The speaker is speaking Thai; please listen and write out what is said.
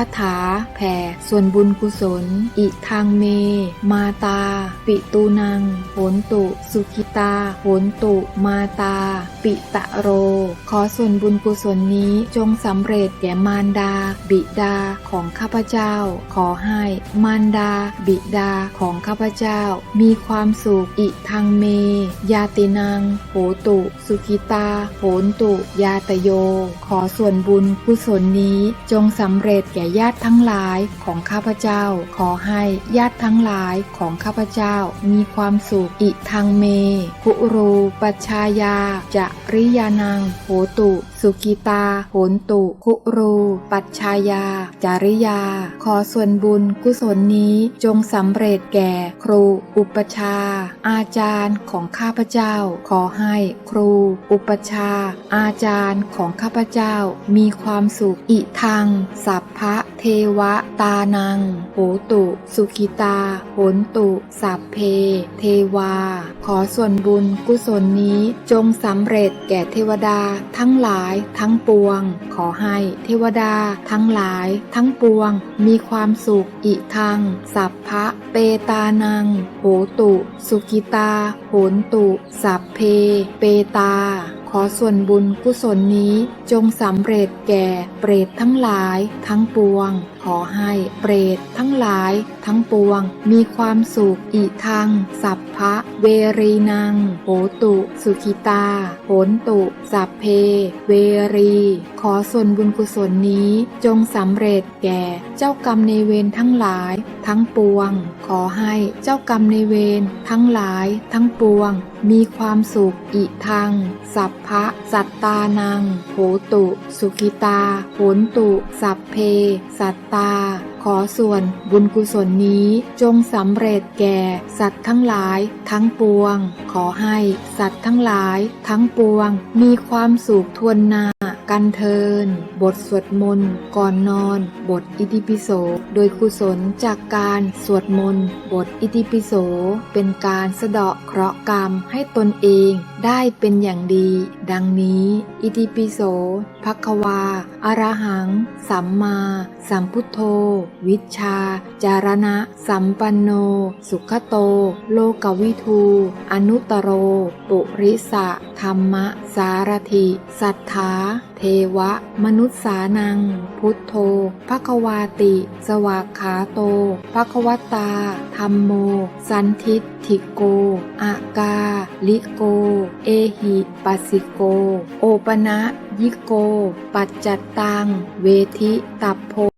คาถาแผ่ส่วนบุญกุศล อิทางเม มาตา ปิตูนังโหนตุ สุขิตาโหนตุ มาตา ปิตะโร ขอส่วนบุญกุศลนี้จงสำเร็จแก่มารดา บิดาของข้าพเจ้า ขอให้มารดา บิดาของข้าพเจ้า มีความสุขอิทางเม ยาตินังโหตุ สุขิตาโหนตุ ยาตโย ขอส่วนบุญกุศลนี้จงสำเร็จแก่ญาติทั้งหลายของข้าพเจ้า ขอให้ญาติทั้งหลายของข้าพเจ้ามีความสุข อิทางเมคุรูปัชชายาจะริยานังโหตุ สุกิตาโหนตุคุรูปัชชายา จาริยา ขอส่วนบุญกุศลนี้จงสำเร็จแก่ครูอุปชา อาจารย์ของข้าพเจ้า ขอให้ครู อุปชา อาจารย์ของข้าพเจ้า มีความสุขอิทังสัพพะเทวะตานังโหตุ สุขิตาโหนตุ สัพเพ เทวา ขอส่วนบุญกุศลนี้จงสำเร็จแก่เทวดาทั้งหลายทั้งปวง ขอให้เทวดาทั้งหลายทั้งปวง มีความสุขอิทัง สัพพะเปตานังโหตุ สุกิตาโหนตุ สัพเพ เปตา ขอส่วนบุญกุศลนี้จงสำเร็จแก่เปรตทั้งหลายทั้งปวง ขอให้เปรตทั้งหลายทั้งปวง มีความสุขอิทัง สัพพะเวรีนังโหตุ สุขิตาโหนตุ สัพเพ เวรี ขอส่วนบุญกุศลนี้จงสำเร็จแก่เจ้ากรรมในเวรทั้งหลาย ทั้งปวง ขอให้เจ้ากรรมในเวรทั้งหลายทั้งปวงมีความสุขอิทัง สัพพะสัตตานังโหตุ สุขิตาโหนตุ สัพเพ สัตตาขอส่วนบุญกุศลนี้จงสำเร็จแก่ สัตว์ทั้งหลายทั้งปวง ขอให้สัตว์ทั้งหลายทั้งปวง มีความสุขทวนนากันเทิน บทสวดมนต์ก่อนนอน บทอิติปิโส โดยกุศลจากการสวดมนต์บทอิติปิโส เป็นการสะเดาะเคราะห์กรรมให้ตนเองได้เป็นอย่างดี ดังนี้ อิติปิโสภควาอรหัง สัมมา สัมพุทโธวิชา จารณะ สัมปันโน สุขโต โลกวิทู อนุตโร ปุริสะ ธรรมะ สารถิสัทธา เทวะ มนุษย์สานัง พุทโธภควาติ สวากขาโตภควตา ธรรมโม สันทิฏฐิโก อากา ลิโก เอหิปัสสิโก โอปนะยิโก ปัจจัตตัง เวทิตัพโพ